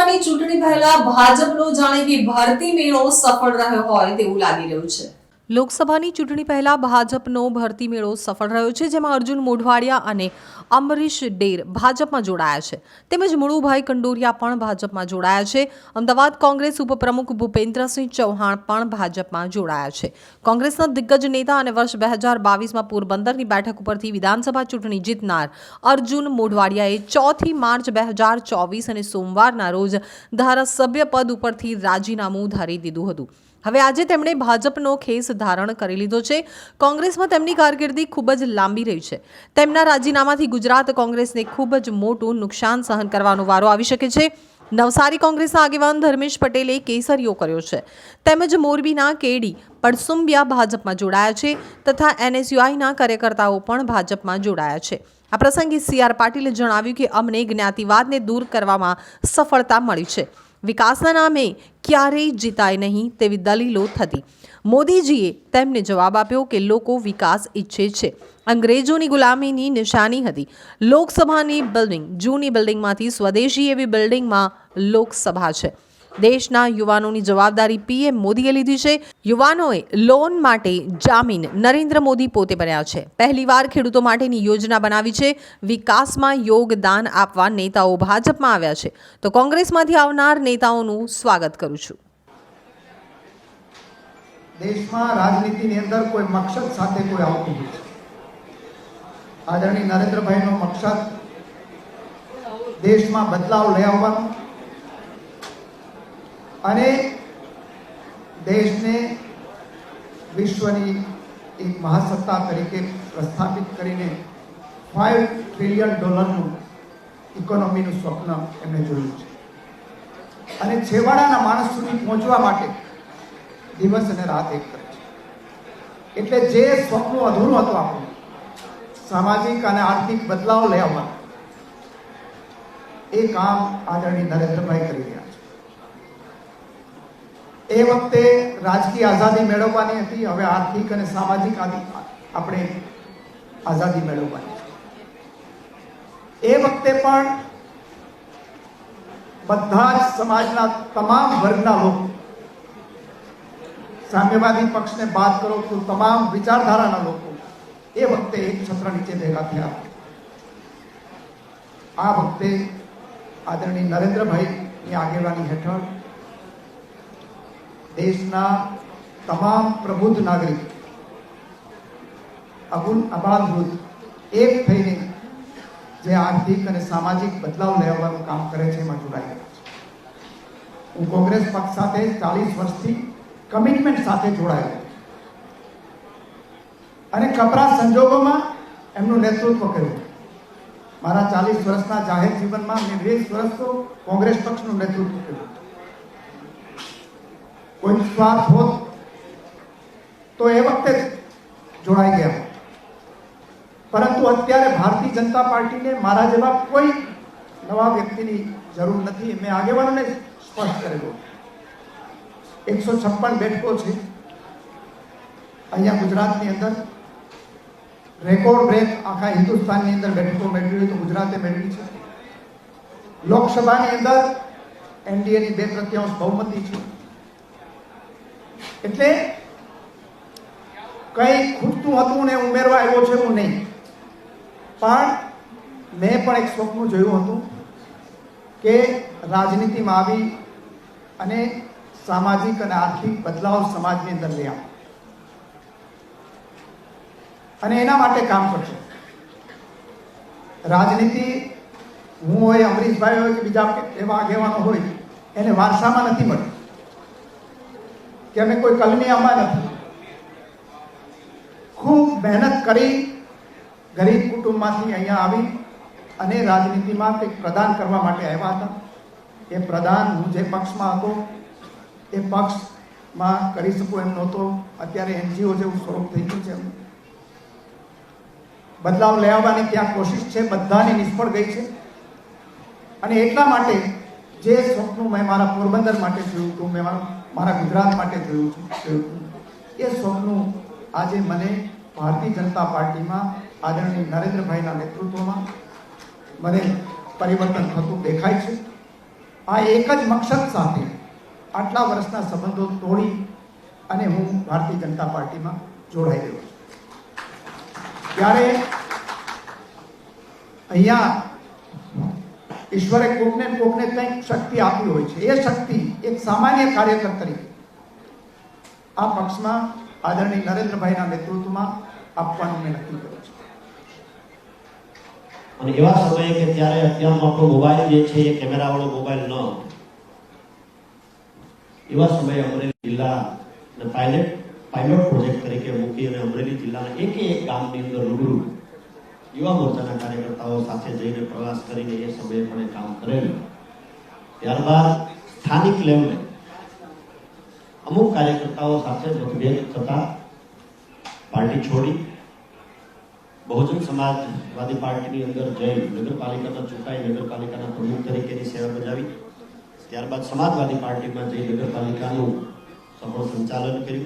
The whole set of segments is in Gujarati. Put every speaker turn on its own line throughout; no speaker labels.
લોકસભાની ચૂંટણી પહેલા ભાજપનો જાણે કે ભરતી મેળો સફળ રહ્યો હોય તેવું લાગી રહ્યું છે. લોકસભાની ચૂંટણી પહેલા ભાજપનો ભરતી મેળો સફળ રહ્યો છે, જેમાં અર્જુન મોઢવાડિયા અને અમરીશ ડેર ભાજપમાં જોડાયા છે. તેમજ મુળુભાઈ કંડોરિયા પણ ભાજપમાં જોડાયા છે. અમદાવાદ કોંગ્રેસ ઉપપ્રમુખ ભૂપેન્દ્રસિંહ ચૌહાણ પણ ભાજપમાં જોડાયા છે. કોંગ્રેસના દિગ્ગજ નેતા અને વર્ષ બે હજાર બાવીસમાં પોરબંદરની બેઠક ઉપરથી વિધાનસભા ચૂંટણી જીતનાર અર્જુન મોઢવાડિયાએ ચોથી માર્ચ બે હજાર ચોવીસ અને સોમવારના રોજ ધારાસભ્ય પદ ઉપરથી રાજીનામું ધરી દીધું હતું. હવે આજે તેમણે ભાજપનો ખેસ ધારણ કરી લીધો છે. કોંગ્રેસમાં તેમની કારકિર્દી ખૂબ જ લાંબી રહી છે. તેમના રાજીનામાથી ગુજરાત કોંગ્રેસને ખૂબ જ મોટું નુકસાન સહન કરવાનો વારો આવી શકે છે. નવસારી કોંગ્રેસના આગેવાન ધર્મેશ પટેલે કેસરીઓ કર્યો છે. તેમજ મોરબીના કેડી પડસુંબિયા ભાજપમાં જોડાયા છે તથા એનએસયુઆઈના કાર્યકર્તાઓ પણ ભાજપમાં જોડાયા છે. આ પ્રસંગે સી આર પાટીલે જણાવ્યું કે અમને જ્ઞાતિવાદને દૂર કરવામાં સફળતા મળી છે. વિકાસના નામે ક્યારેય જીતાય નહીં તેવી દલીલો થતી. મોદીજીએ તેમને જવાબ આપ્યો કે લોકો વિકાસ ઈચ્છે છે. અંગ્રેજોની ગુલામીની નિશાની હતી. લોકસભાની બિલ્ડિંગ જૂની બિલ્ડિંગમાંથી સ્વદેશી એવી બિલ્ડિંગમાં લોકસભા છે. દેશના યુવાનોની જવાબદારી પીએમ મોદીએ લીધી છે. યુવાનોએ લોન માટે જામીન નરેન્દ્ર મોદી પોતે બન્યા છે. પહેલીવાર ખેડૂતો માટેની યોજના બનાવી છે. વિકાસમાં યોગદાન આપવા નેતાઓ ભાજપમાં આવ્યા છે. તો કોંગ્રેસમાંથી આવનાર નેતાઓનું સ્વાગત કરું છું.
દેશમાં રાજનીતિની અંદર કોઈ મકસદ સાથે કોઈ આવતું નથી આદરણીય નરેન્દ્રભાઈનો મકસદ દેશમાં બદલાવ લઈ આવવાનો અને દેશને વિશ્વની એક મહાસત્તા તરીકે પ્રસ્થાપિત કરીને ફાઇવ ટ્રિલિયન ડોલરનું ઇકોનોમીનું સ્વપ્ન એમણે જોયું છે. અને છેવાડાના માણસ સુધી પહોંચવા માટે દિવસ અને રાત એક કરે છે. એટલે જે સ્વપ્ન અધૂરું હતું આપણું, સામાજિક અને આર્થિક બદલાવ લઈ એ કામ આદરણીય નરેન્દ્રભાઈ કરી રહ્યા એ વખતે રાજકીય આઝાદી મેળવવાની હતી. હવે આર્થિક અને સામાજિક આપણે આઝાદી મેળવવાની એ વખતે પણ બધા જ સમાજના તમામ વર્ગના લોકો સામ્યવાદી પક્ષને બાદ કરો તો તમામ વિચારધારાના લોકો એ વખતે એક છત્ર નીચે ભેગા થયા. આ વખતે આદરણીય નરેન્દ્રભાઈની આગેવાની હેઠળ દેશના તમામ પ્રબુદ્ધ નાગરિક અગુણ અબાલ વૃદ્ધ એક થઈને જે આર્થિક અને સામાજિક બદલાવ લેવાનું કામ કરે છે એમાં જોડાઈ હું કોંગ્રેસ પક્ષ સાથે ચાલીસ વર્ષથી કમિટમેન્ટ સાથે જોડાયો અને કપરા સંજોગોમાં એમનું નેતૃત્વ કર્યું. મારા ચાલીસ વર્ષના જાહેર જીવનમાં મેં વીસ વર્ષ તો કોંગ્રેસ પક્ષનું નેતૃત્વ કર્યું. કોઈ સ્વાર્થ હોત તો એ વખતે જ જોડાઈ ગયા. પરંતુ અત્યારે ભારતીય જનતા પાર્ટીને મારા જેવા કોઈ નવા વ્યક્તિની જરૂર નથી. મેં આગેવાનોને સ્પષ્ટ કરેલું. એકસો છપ્પન બેઠકો છે. અહીંયા ગુજરાતની અંદર રેકોર્ડ બ્રેક આખા હિન્દુસ્તાનની અંદર બેઠકો મેળવી તો ગુજરાતે મેળવી છે. લોકસભાની અંદર એનડીએની બે તૃતીયાંશ બહુમતી છે. એટલે કઈ ખૂટતું હતું ને ઉમેરવા આવ્યો છે હું નહીં. પણ મેં પણ એક સ્વપ્ન જોયું હતું કે રાજનીતિમાં આવી અને સામાજિક અને આર્થિક બદલાવ સમાજની અંદર લઈ આવે. અને એના માટે કામ કરશે રાજનીતિ હું હોય, અમરીશભાઈ હોય કે બીજા એવા આગેવાનો હોય, એને વારસામાં નથી મળતી. કે અમે કોઈ કલમી આમાં નથી. ખૂબ મહેનત કરી ગરીબ કુટુંબમાંથી અહીંયા આવી અને રાજનીતિમાં કંઈક પ્રદાન કરવા માટે આવ્યા હતા. એ પ્રદાન હું જે પક્ષમાં હતો, એ પક્ષમાં કરી શકું એમ નહોતો. અત્યારે એનજીઓ જેવું સ્વરૂપ થઈ ગયું છે. બદલાવ લઈ આવવાની ત્યાં કોશિશ છે, બધાની નિષ્ફળ ગઈ છે. અને એટલા માટે જે સ્વપ્નું મેં મારા પોરબંદર માટે જોયું હતું, મેં મારા મારા ગુજરાત માટે જોયું છું એ સ્વપ્ન આજે મને ભારતીય જનતા પાર્ટીમાં આદરણીય નરેન્દ્રભાઈના નેતૃત્વમાં મને પરિવર્તન થતું દેખાય છે. આ એક જ મકસદ સાથે આટલા વર્ષના સંબંધો તોડી અને હું ભારતીય જનતા પાર્ટીમાં જોડાઈ ગયો ત્યારે અહીંયા ઈશ્વરે કોકને કોકને કંઈક શક્તિ આપી હોય છે. એ શક્તિ એક સામાન્ય કાર્યકર તરીકે આ પક્ષમાં આદરણીય નરેન્દ્રભાઈના નેતૃત્વમાં આપવાનું મેં નક્કી કર્યું છે.
અને એવા સમયે કે ત્યારે અત્યારનો આપણો મોબાઈલ જે છે, એ કેમેરા વાળો મોબાઈલ ન એવા સમયે અમરેલી જિલ્લા પાયલટ પાયલોટ પ્રોજેક્ટ તરીકે મૂકી અને અમરેલી જિલ્લાના એક એક ગામની અંદર રૂબરૂ યુવા મોરચાના કાર્યકર્તાઓ સાથે જઈને પ્રવાસ કરીને એ સમયે પણ કામ કરેલું. ત્યારબાદ સ્થાનિક લેવલે અમુક કાર્યકર્તાઓ સાથે મતભેદ થતા પાર્ટી છોડી બહુજન સમાજવાદી પાર્ટીની અંદર જઈ નગરપાલિકાના ચૂંટાઈ નગરપાલિકાના પ્રમુખ તરીકેની સેવા બજાવી. ત્યારબાદ સમાજવાદી પાર્ટીમાં જઈ નગરપાલિકાનું સફળ સંચાલન કર્યું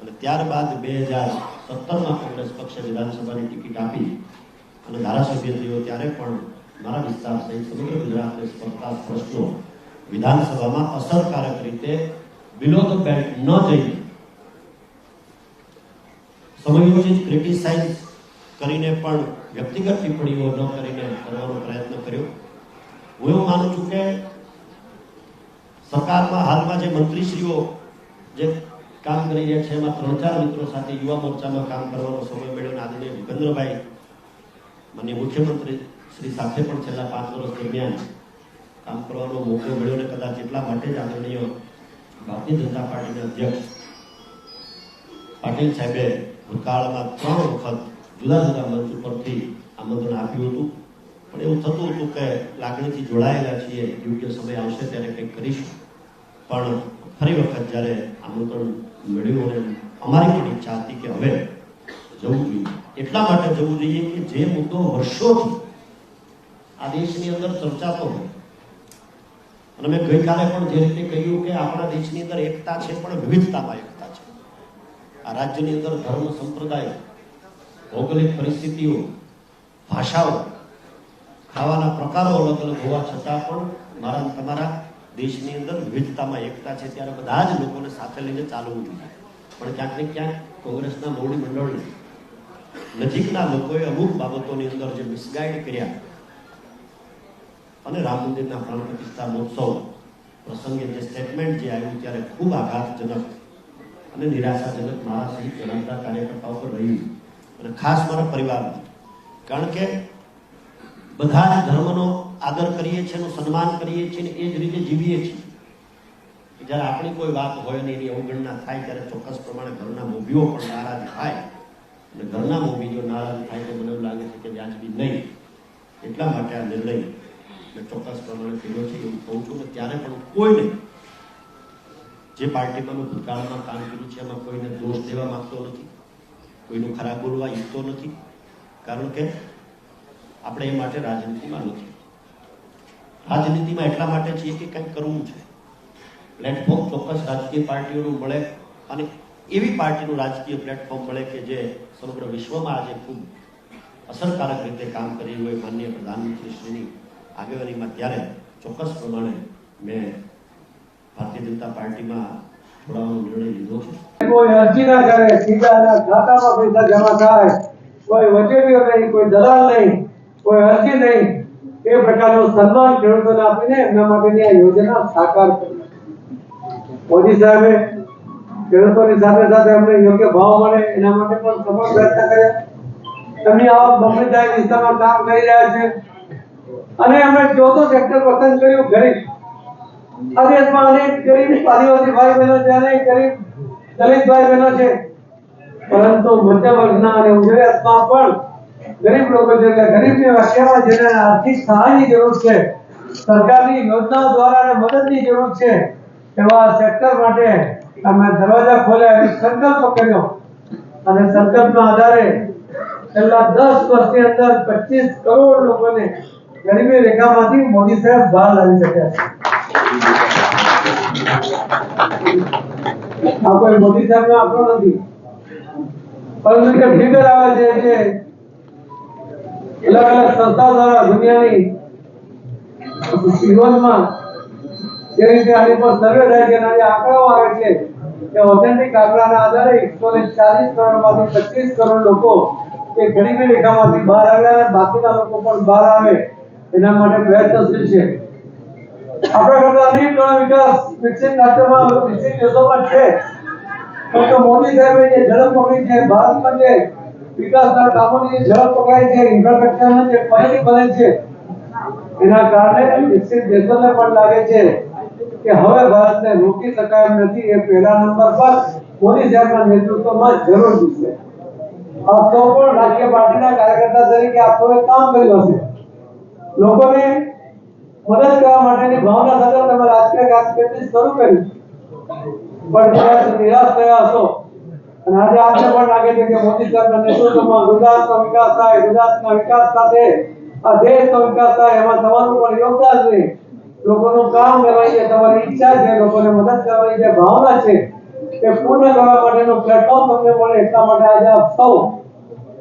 અને ત્યારબાદ બે હજાર સત્તરમાં કોંગ્રેસ પક્ષે વિધાનસભાની ટિકિટ આપી અને ધારાસભ્ય થયો ત્યારે પણ મારા વિસ્તાર સહિત સમગ્ર ગુજરાતને સ્પર્ધા પ્રશ્નો વિધાનસભામાં અસરકારક રીતે બિલો ધ બેલ્ટ ન જઈને સમયોજિત ક્રિટિસાઇઝ કરીને પણ વ્યક્તિગત ટિપ્પણીઓ ન કરીને કરવાનો પ્રયત્ન કર્યો. હું એવું માનું છું કે સરકારમાં હાલમાં જે મંત્રીશ્રીઓ જે કામ કરી રહ્યા છે, એમાં ત્રણ ચાર મિત્રો સાથે યુવા મોરચામાં કામ કરવાનો સમય મળ્યો આદરણીય ભૂપેન્દ્રભાઈ, માન્ય મુખ્યમંત્રી શ્રી સાથે પણ છેલ્લા પાંચ વર્ષ દરમિયાન કામ કરવાનો મોકો મળ્યો ને કદાચ એટલા માટે જ આદરણીય ભારતીય જનતા પાર્ટીના અધ્યક્ષ પાટીલ સાહેબે ભૂતકાળમાં ત્રણ વખત જુદા જુદા મંચ ઉપરથી આમંત્રણ આપ્યું હતું. પણ એવું થતું હતું કે લાગણીથી જોડાયેલા છીએ, યોગ્ય સમય આવશે ત્યારે કંઈક કરીશું. પણ ફરી વખત જ્યારે આમંત્રણ મળ્યું અને અમારી પણ ઈચ્છા હતી કે હવે જવું જોઈએ. એટલા માટે જવું જોઈએ કે જે મુદ્દો વર્ષોથી આ દેશની અંદર ચર્ચાતો હોય અને મેં ગઈકાલે પણ જે રીતે કહ્યું કે આપણા દેશની અંદર એકતા છે, પણ વિવિધતામાં એકતા છે. આ રાજ્યની અંદર ધર્મ, સંપ્રદાય, ભૌગોલિક પરિસ્થિતિઓ, ભાષાઓ, ખાવાના પ્રકારો અલગ અલગ હોવા છતાં પણ મારા, તમારા દેશની અંદર વિવિધતામાં એકતા છે. ત્યારે બધા જ લોકોને સાથે લઈને ચાલવું જોઈએ. પણ ક્યાંક ને ક્યાંક કોંગ્રેસના મોવડી મંડળને નજીકના લોકોએ અમુક બાબતોની અંદર જે મિસગાઈડ કર્યા અને રામ મંદિરના પ્રાણ પ્રતિષ્ઠા મહોત્સવ પ્રસંગે જે સ્ટેટમેન્ટ જે આવ્યું ત્યારે ખૂબ આઘાતજનક અને નિરાશાજનક મારા સહિત જણાવતા કાર્યકર્તાઓ પર રહ્યું અને ખાસ મારા પરિવારમાં કારણ કે બધા જ ધર્મનો આદર કરીએ છીએ સન્માન કરીએ છીએ એ જ રીતે જીવીએ છીએ. જ્યારે આપણી કોઈ વાત હોય ને એની અવગણના થાય ત્યારે ચોક્કસ પ્રમાણે ઘરના મૂવીઓ પણ નારાજ થાય. અને ઘરના મૂવી જો નારાજ થાય તો મને એવું લાગે છે કે વ્યાજબી નહીં. એટલા માટે આ નિર્ણય મેં ચોક્કસ પ્રમાણે કર્યો છે એવું કહું છું ત્યારે પણ કોઈને જે પાર્ટીમાં મેં ભૂતકાળમાં કામ કર્યું છે, એમાં કોઈને દોષ દેવા માંગતો નથી, કોઈનું ખરાબ બોલવા ઈચ્છતો નથી, કારણ કે આપણે એ માટે રાજનીતિમાં નથી. રાજનીતિમાં એટલા માટે છીએ કે કંઈક કરવું છે. પ્લેટફોર્મ ચોક્કસ રાજકીય પાર્ટીઓનું મળે અને એવી પાર્ટીનું રાજકીય પ્લેટફોર્મ મળે કે જે સમગ્ર વિશ્વમાં આજે ખૂબ અસરકારક રીતે કામ કરી હોય માનનીય પ્રધાનમંત્રી શ્રીની આગેવાનીમાં ત્યારે ચોક્કસ પ્રમાણે મેં ભારતીય જનતા પાર્ટીમાં જોડાવાનો નિર્ણય લીધો છે.
કોઈ અરજી ના કરે, સીધા ખાતામાં પૈસા જમા થાય, કોઈ વચેટીઓ નહીં, કોઈ દલાલ નહીં, કોઈ અરજી નહીં, એ પ્રકારનું સન્માન ખેડૂતોને આપીને એમના માટેની આ યોજના સાકાર કરી. મોદી સાહેબે ખેડૂતોની સાથે સાથે એમને યોગ્ય ભાવ મળે એના માટે પણ સફળ પ્રયત્ન કર્યા. તેમની આવક બમણી થાય વિસ્તારમાં કામ કરી રહ્યા છે. અને અમે ચોથું સેક્ટર પસંદ કર્યું, ગરીબ. આ અનેક ગરીબ આદિવાસી ભાઈ બહેનો છે અનેક ગરીબ દલિત ભાઈ બહેનો છે. પરંતુ મધ્ય અને ઉજળિયાતમાં પણ ગરીબ લોકો છે એટલે ગરીબની વ્યાખ્યામાં જેને આર્થિક સહાયની જરૂર છે, સરકારની યોજનાઓ દ્વારા અને મદદની જરૂર છે, એવા સેક્ટર માટે અમે દરવાજા ખોલ્યા અને સંકલ્પ કર્યો. અને સંકલ્પના આધારે છેલ્લા દસ વર્ષની અંદર પચીસ કરોડ લોકોને ગરીબી રેખામાંથી મોદી સાહેબ બહાર લાવી શક્યા કોઈ મોદી સાહેબ નો આંકડો નથી. પરંતુ જે ફિગર આવે છે કે અલગ અલગ સંસ્થા દ્વારા દુનિયાની જીવનમાં જે રીતે આની પર સર્વે થાય છે આજે આંકડાઓ આવે છે કે ઓથેન્ટિક આંકડાના આધારે એકસો ને ચાલીસ કરોડમાંથી પચીસ કરોડ લોકો એ ગરીબી રેખામાંથી બહાર આવ્યા બાકીના લોકો પણ બહાર આવે. એના માટે પ્રયત્નશીલ છે. આપણા કરતા અનેક ઘણા વિકાસ વિકસિત રાષ્ટ્રમાં વિકસિત દેશોમાં છે. ડોક્ટર મોદી સાહેબે જે ઝડપ પકડી છે, ભારતમાં જે વિકાસના કામોની ઝડપ પકડાઈ છે ઇન્ફ્રાસ્ટ્રક્ચરના જે પહેલી બને છે, એના કારણે વિકસિત દેશોને પણ લાગે છે કે હવે ભારતને રોકી શકાય એમ નથી. એ પહેલા નંબર પર મોદી સાહેબના નેતૃત્વમાં જરૂર છે. આપ તો પણ રાજકીય પાર્ટીના કાર્યકર્તા તરીકે આપ તો કામ કર્યું હશે. લોકોને મદદ કરવા માટેની ભાવના સાથે તમે રાજકીય કારકિર્દી શરૂ કરી પણ કદાચ નિરાશ થયા હશો, અને આજે આપને પણ લાગે છે કે મોદી સાહેબના નેતૃત્વમાં ગુજરાતનો વિકાસ થાય, ગુજરાતના વિકાસ સાથે આ દેશનો વિકાસ થાય, એમાં તમારું પણ યોગદાન છે લોકોનું કામ કરવાની છે તમારી ઈચ્છા છે, લોકોને મદદ કરવાની જે ભાવના છે, એ પૂર્ણ કરવા માટેનું પ્લેટફોર્મ તમને મળે એટલા માટે આજે આપ સૌ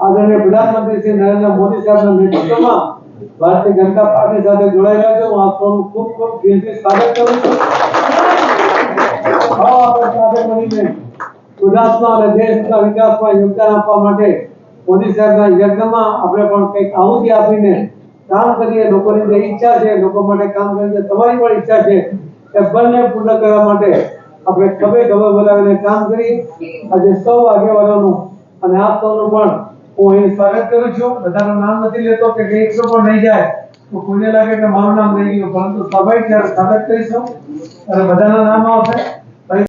આદરણીય પ્રધાનમંત્રી શ્રી નરેન્દ્ર મોદી સાહેબના નેતૃત્વમાં ભારતીય જનતા પાર્ટી સાથે જોડાયેલા છે. હું આપ સૌનું ખૂબ ખૂબ દિલથી સ્વાગત કરું છું. આપીને કામ કરીએ. લોકોની જે ઈચ્છા છે, લોકો માટે કામ કરીએ. તમારી પણ ઈચ્છા છે, એ બંને પૂર્ણ કરવા માટે આપણે ખભે ખભે બોલાવીને કામ કરી. આજે સૌ આગેવાનોનું અને આપ સૌનું પણ હું અહીં સ્વાગત કરું છું. બધાનું નામ નથી લેતો કે એકસો પણ નહીં જાય. તો કોઈને લાગે કે મારું નામ રહી ગયું, પરંતુ સ્વાભાવિક ત્યારે સ્વાગત કરીશું. અને બધાના નામ આવશે.